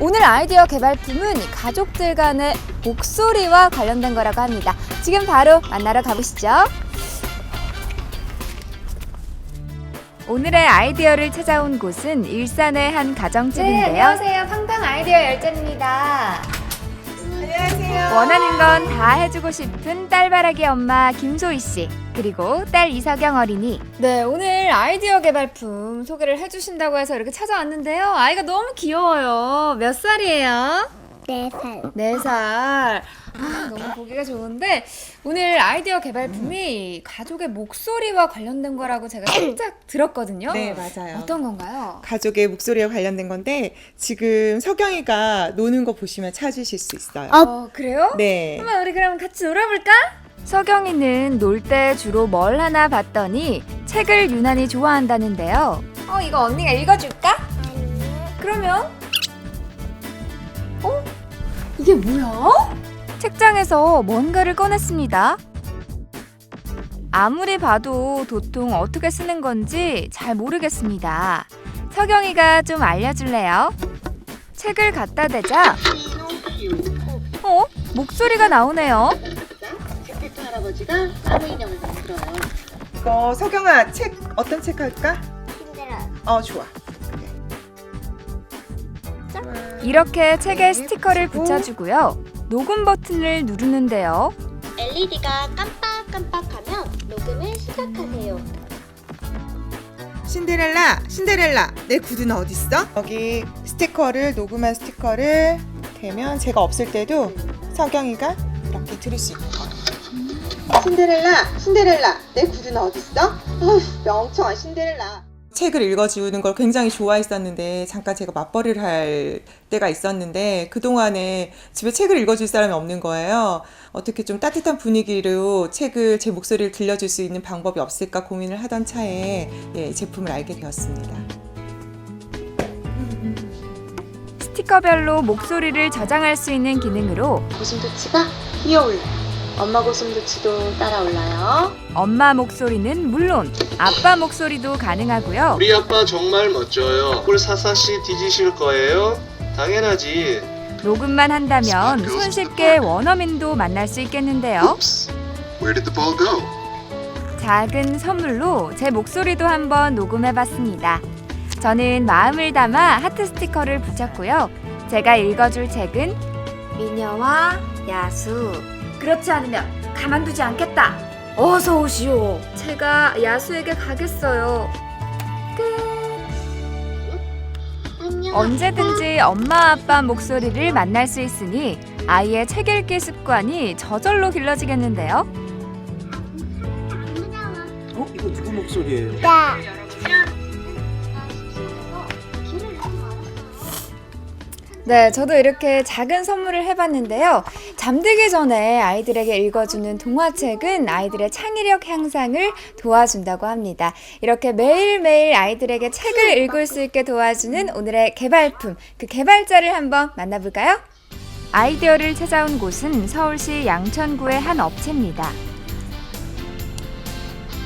오늘 아이디어 개발품은 가족들 간의 목소리와 관련된 거라고 합니다. 지금 바로 만나러 가보시죠. 오늘의 아이디어를 찾아온 곳은 일산의 한 가정집인데요. 네, 안녕하세요. 팡팡 아이디어 열전입니다. 안녕하세요. 원하는 건 다 해주고 싶은 딸바라기 엄마 김소희 씨 그리고 딸 이서경 어린이. 네 오늘 아이디어 개발품 소개를 해주신다고 해서 이렇게 찾아왔는데요. 아이가 너무 귀여워요. 몇 살이에요? 네 살. 네 살. 아, 너무 보기가 좋은데 오늘 아이디어 개발품이 가족의 목소리와 관련된 거라고 제가 살짝 들었거든요. 네, 맞아요. 어떤 건가요? 가족의 목소리와 관련된 건데 지금 서경이가 노는 거 보시면 찾으실 수 있어요. 어 그래요? 네. 한번 우리 그럼 같이 놀아볼까? 서경이는 놀 때 주로 뭘 하나 봤더니 책을 유난히 좋아한다는데요. 어, 이거 언니가 읽어줄까? 그러면 어? 이게 뭐야? 책장에서 뭔가를 꺼냈습니다. 아무리 봐도 도통 어떻게 쓰는 건지 잘 모르겠습니다. 서경이가 좀 알려줄래요? 책을 갖다 대자 어? 목소리가 나오네요. 할아버지가 나무 인형을 만들어요. 이거 서경아 책 어떤 책 할까? 힘들어. 어 좋아. 이렇게 책에 스티커를 붙여주고요. 녹음 버튼을 누르는데요. LED가 깜빡깜빡하면 녹음을 시작하세요. 신데렐라, 신데렐라, 내 구두는 어디 있어? 여기 스티커를 녹음한 스티커를 대면 제가 없을 때도 서경이가 이렇게 들을 수 있는 거. 신데렐라, 신데렐라, 내 구두는 어디 있어? 어휴, 명청한 신데렐라. 책을 읽어주는 걸 굉장히 좋아했었는데 잠깐 제가 맞벌이를 할 때가 있었는데 그동안에 집에 책을 읽어줄 사람이 없는 거예요. 어떻게 좀 따뜻한 분위기로 책을 제 목소리를 들려줄 수 있는 방법이 없을까 고민을 하던 차에 예, 이 제품을 알게 되었습니다. 스티커별로 목소리를 저장할 수 있는 기능으로 고슴도치가 뛰어올라. 엄마 고슴도치도 따라올라요. 엄마 목소리는 물론 아빠 목소리도 가능하고요. 우리 아빠 정말 멋져요. 꿀 사사시 뒤지실 거예요? 당연하지. 녹음만 한다면 손쉽게 원어민도 만날 수 있겠는데요. Oops. Where did the ball go? 작은 선물로 제 목소리도 한번 녹음해봤습니다. 저는 마음을 담아 하트 스티커를 붙였고요. 제가 읽어줄 책은 미녀와 야수. 그렇지 않으면 가만두지 않겠다. 어서 오시오. 제가 야수에게 가겠어요. 안녕. 언제든지 엄마 아빠 목소리를 만날 수 있으니 아이의 책 읽기 습관이 저절로 길러지겠는데요. 어? 이거 누구 목소리예요? 나. 네, 저도 이렇게 작은 선물을 해봤는데요. 잠들기 전에 아이들에게 읽어주는 동화책은 아이들의 창의력 향상을 도와준다고 합니다. 이렇게 매일매일 아이들에게 책을 읽을 수 있게 도와주는 오늘의 개발품, 그 개발자를 한번 만나볼까요? 아이디어를 찾아온 곳은 서울시 양천구의 한 업체입니다.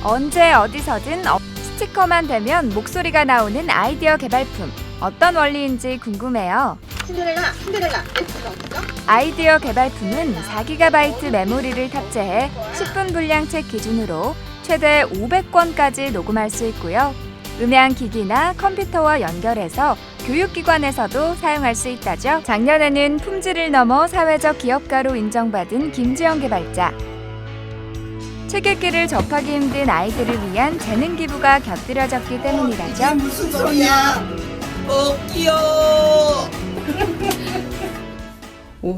언제 어디서든 업- 스티커만 대면 목소리가 나오는 아이디어 개발품. 어떤 원리인지 궁금해요. 신데렐라, 신데렐라, 있어? 아이디어 개발품은 4GB 메모리를 탑재해 10분 분량책 기준으로 최대 500권까지 녹음할 수 있고요. 음향 기기나 컴퓨터와 연결해서 교육기관에서도 사용할 수 있다죠. 작년에는 품질을 넘어 사회적 기업가로 인정받은 김지영 개발자. 책 읽기를 접하기 힘든 아이들을 위한 재능 기부가 곁들여졌기 때문이라죠. 무슨 소리야? 어, 귀여워! 오-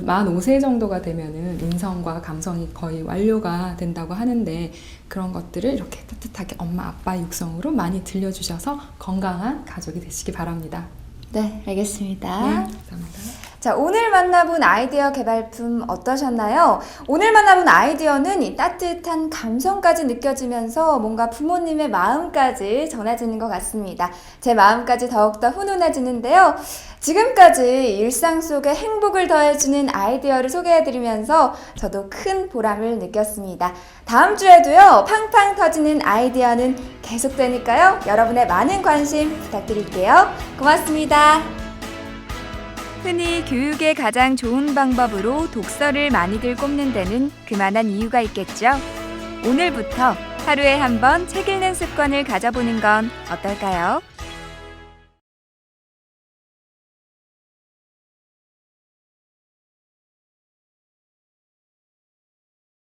만 5세 정도가 되면은 인성과 감성이 거의 완료가 된다고 하는데 그런 것들을 이렇게 따뜻하게 엄마 아빠 육성으로 많이 들려주셔서 건강한 가족이 되시기 바랍니다. 네, 알겠습니다. 네, 감사합니다. 자, 오늘 만나본 아이디어 개발품 어떠셨나요? 오늘 만나본 아이디어는 이 따뜻한 감성까지 느껴지면서 뭔가 부모님의 마음까지 전해지는 것 같습니다. 제 마음까지 더욱더 훈훈해지는데요. 지금까지 일상 속에 행복을 더해주는 아이디어를 소개해드리면서 저도 큰 보람을 느꼈습니다. 다음 주에도요, 팡팡 터지는 아이디어는 계속되니까요. 여러분의 많은 관심 부탁드릴게요. 고맙습니다. 흔히 교육에 가장 좋은 방법으로 독서를 많이들 꼽는 데는 그만한 이유가 있겠죠. 오늘부터 하루에 한 번 책 읽는 습관을 가져보는 건 어떨까요?